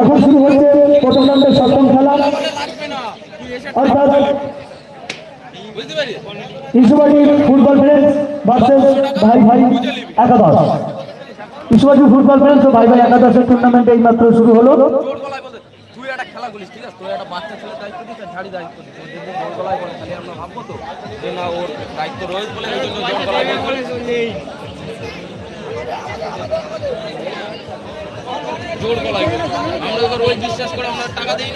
এখন শুরু হচ্ছে প্রথম সপ্তম খেলা। অর্থাৎ ইসুবাটি ফুটবল ফ্রেন্ডস ভার্সেস ভাই ভাই একাদশ। ইসুবাটি ফুটবল ফ্রেন্ডস ও ভাই ভাই একাদশের টুর্নামেন্ট এই মাত্র শুরু হলো। খেলা ঠিক আছে? তোর একটা বাচ্চা ছেলে দায়িত্ব দিস আর ঝাড়ি দায়িত্ব দিস। যদি জোর গলায় বলে তাহলে আমরা ভাববো তো যে না ওর দায়িত্ব রয়েছে বলে এই জন্য জোর গলায় বলে জোর গলায়। আমরা এবার ওই বিশ্বাস করে আমরা টাকা দিই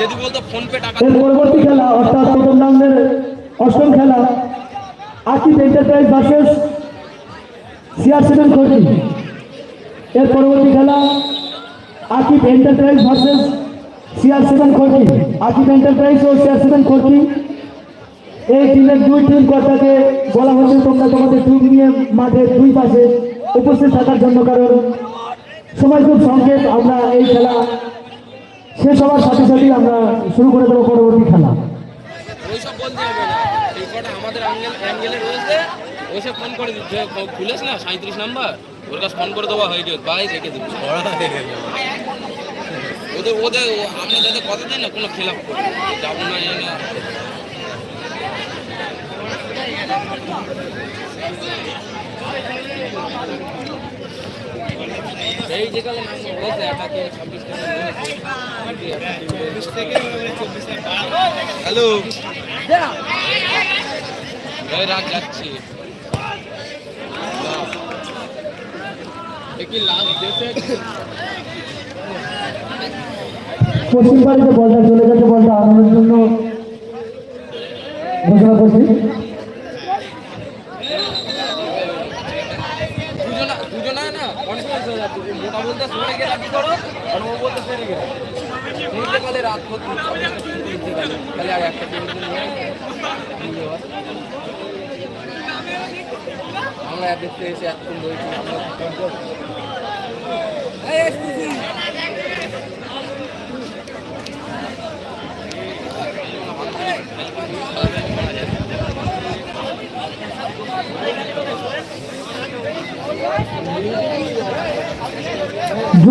যদি বলতো ফোন পে টাকা এর পরবর্তী খেলা অর্থাৎ প্রথম রাউন্ডের অষ্টম খেলা Akib enterprise versus CR seven coaching এর পরবর্তী খেলা Akib enterprise versus CR seven coaching Akib enterprise ও সিআর সেভেন কোচিং এই টিমের দুই টিম কর্তাকে বলা হচ্ছে তোমরা তোমাদের টিম নিয়ে মাঠের দুই পাশে উপস্থিত থাকার জন্য কারণ সময় খুব সংক্ষেপ, আমরা এই খেলা শেষ হওয়ার সাথে সাথেই আমরা শুরু করে দেবো পরবর্তী খেলা। ওইসব বলতে ফোন করে না নাম্বার। ওর কাছে ফোন করে দেওয়া ওদের ওদের কথা না, কোনো এই যে কালে বলছে এটাকে ছাব্বিশ হ্যালো রাত যাচ্ছি পশ্চিম বাড়িতে বলটা চলে গেছে বলটা আনানোর জন্য ঘোষণা করছি দুজনা দুজনা কনফারেন্স হয়ে যাচ্ছে মোটা বলতে সরে গেলে কি করো আর ও বলতে সরে গেলে নিতে গেলে রাত করতে তাহলে আর একটা দিন আমরা দেখতে এসে এতক্ষণ রয়েছি আমরা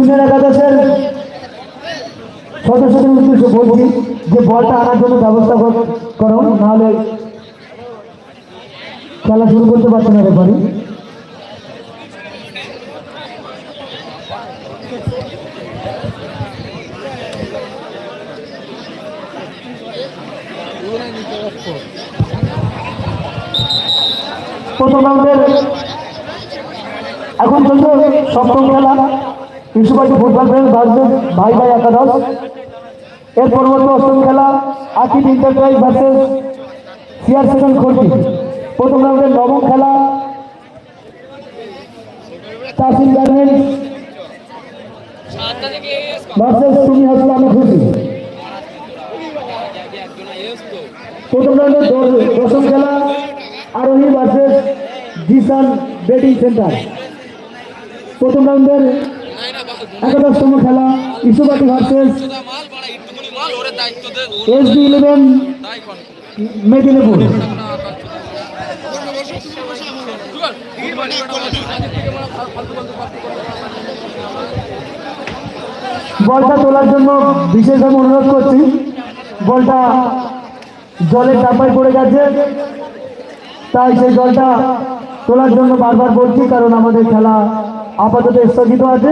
জুনিয়র একাদশের সদস্যদের উদ্দেশ্যে বলছি যে বলটা আনার জন্য ব্যবস্থা করো নাহলে খেলা শুরু করতে পারছে না রেফারি। প্রথম এখন চলছে সপ্তম খেলা। ইস্যুবাটি ফুটবল ফ্রেন্ড ভার্সেস ভাই ভাই একাদশ। এর পরবর্তী অষ্টম খেলা Akib enterprise versus CR seven খোর্টি প্রথম রাউন্ডের নবম খেলা তাসিল গার্মেন্টস ভার্সেস তুমি হাসলে আমি খুশি প্রথম রাউন্ডের দশম খেলা আরোহী ভার্সেস জিসান বেটিং সেন্টার। প্রথম রাউন্ডের একাদশতম খেলা ইস্যুবাটি versus S D eleven, Medinipur. বলটা তোলার জন্য বিশেষভাবে অনুরোধ করছি। বলটা জলের চাপায় পড়ে গেছে। তাই সেই জলটা তোলার জন্য বারবার বলছি, কারণ আমাদের খেলা আপাতত স্থগিত আছে।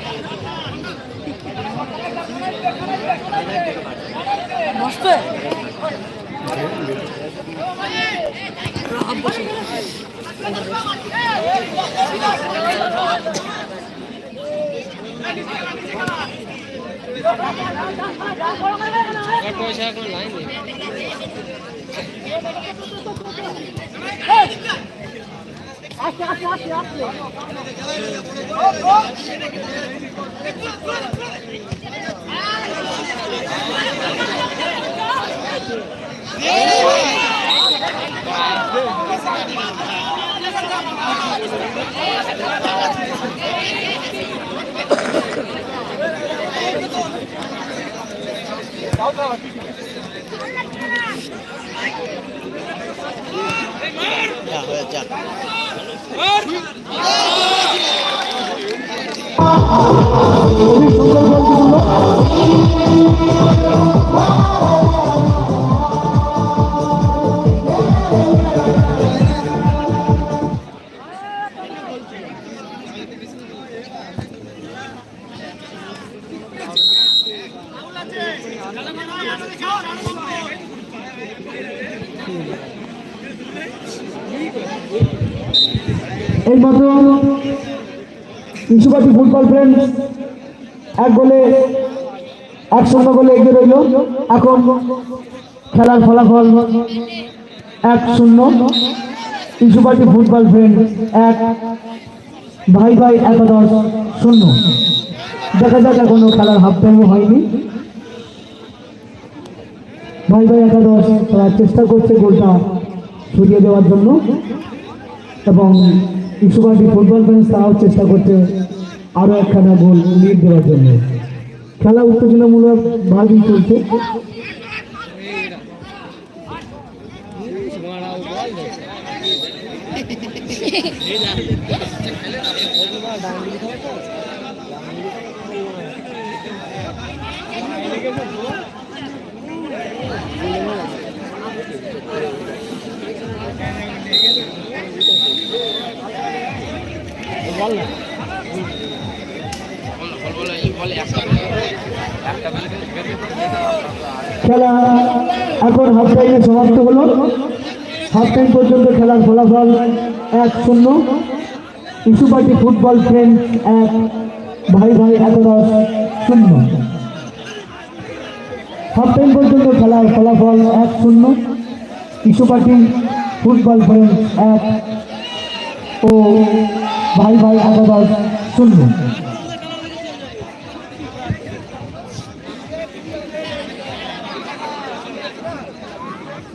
পয়সা এখন নাই খুবই সুন্দর বলছিল এই মাত্র ইস্যুপাতি ফুটবল ফ্রেন্ড এক গোলে, এক শূন্য গোলে এগিয়ে রইল। এখন খেলার ফলাফল এক শূন্য। ইস্যুপাতি ফুটবল ফ্রেন্ড এক ভাই ভাই একাদশ শূন্য। দেখা যাক এখনও খেলার হাফ টাইমও হয়নি। ভাই ভাই একাদশ তারা চেষ্টা করছে গোলটা সরিয়ে দেওয়ার জন্য। এবং ইস্যুপাটি ফুটবল ফ্রেন্স তারাও চেষ্টা করছে আরও একখানা গোল লিড দেওয়ার জন্য। খেলা উত্তেজনামূলক ভাবেই চলছে। খেলা এখন হাফ টাইমে সমাপ্ত হলো। হাফ টাইম পর্যন্ত খেলার ফলাফল এক শূন্য। ইস্যুপাটি ফুটবল ফ্রেন্ড এক, ভাই ভাই একাদশ শূন্য। হাফ টাইম পর্যন্ত খেলার ফলাফল এক শূন্য। ইস্যুপাটি ফুটবল ফ্রেন্ড এক ও ভাই ভাই একাদশ শূন্য।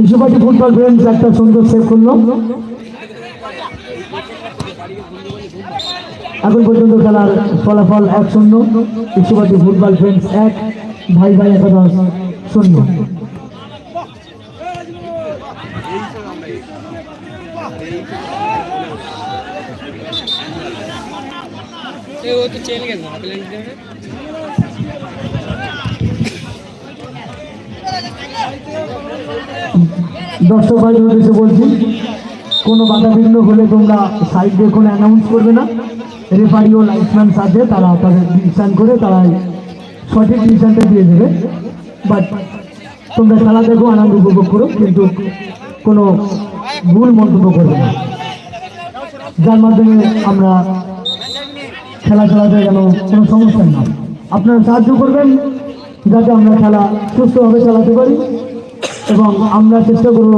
ইস্যুপাটি ফুটবল ফ্রেন্ডস একটা সুন্দর সেভ করল। এখন পর্যন্ত খেলার ফলাফল এক শূন্য। ইস্যুপাটি ফুটবল ফ্রেন্ডস এক, ভাই ভাই একাদশ শূন্য। না প্লেন দর্শক ভাই বলছি। কোনো বাধা বিঘ্ন হলে তোমরা সাইড দিয়ে কোনো অ্যানাউন্স করবে না। রেফারি ও লাইটম্যান সাথে তারা তাদের ডিসিশন করে, তারা সঠিক ডিসিশনটা দিয়ে দেবে। বাট তোমরা খেলা দেখো, আনন্দ উপভোগ করো, কিন্তু কোনো ভুল মন্তব্য করবে না। যার মাধ্যমে আমরা খেলা খেলাতে যেন কোনো সমস্যা না আপনারা সাহায্য করবেন যাতে আমরা খেলা সুস্থভাবে চালাতে পারি এবং আমরা চেষ্টা করব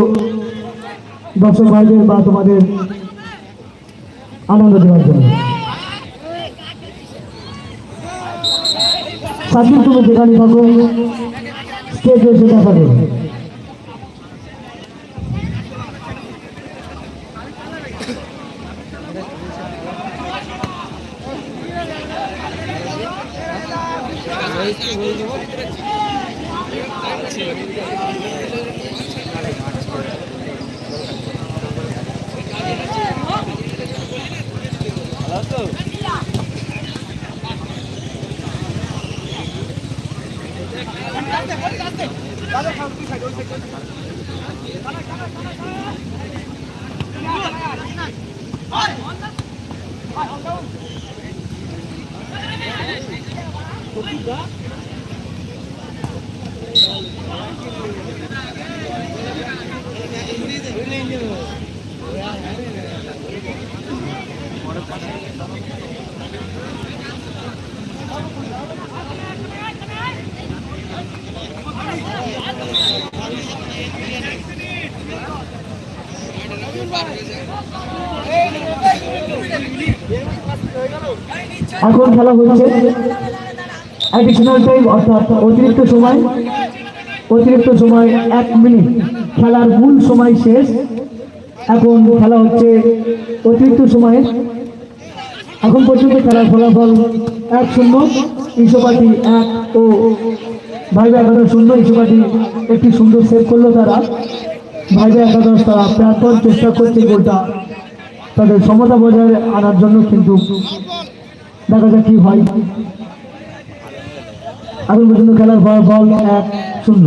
দর্শক ভাইদের বা তোমাদের আনন্দ দেওয়ার জন্য। সাকিব তুমি যেখানে থাকো স্টেজে এসে দেখা দেবে এখন খেলা হচ্ছে। অ্যাডিশনাল টাইম অর্থাৎ অতিরিক্ত সময় অতিরিক্ত সময় এক মিনিট খেলার মূল সময় শেষ। এখন খেলা হচ্ছে অতিরিক্ত সময়ে এখন পর্যন্ত খেলার ফলাফল এক শূন্য, ইসোপাটি এক ও ভাইবে একাদশ শূন্য, ইসোপাটি একটি সুন্দর সেভ করল তারা। ভাইবে একাদশ তারা প্রার্থন চেষ্টা করছে গোলটা। তাদের সমতা বজায় আনার জন্য কিন্তু দেখা যাক কি হয়। এখন পর্যন্ত খেলার ফল বল এক শূন্য।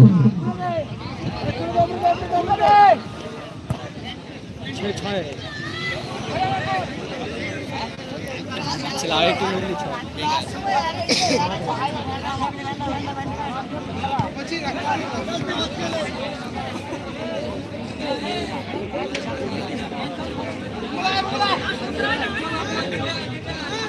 একটা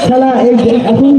খেলা এখন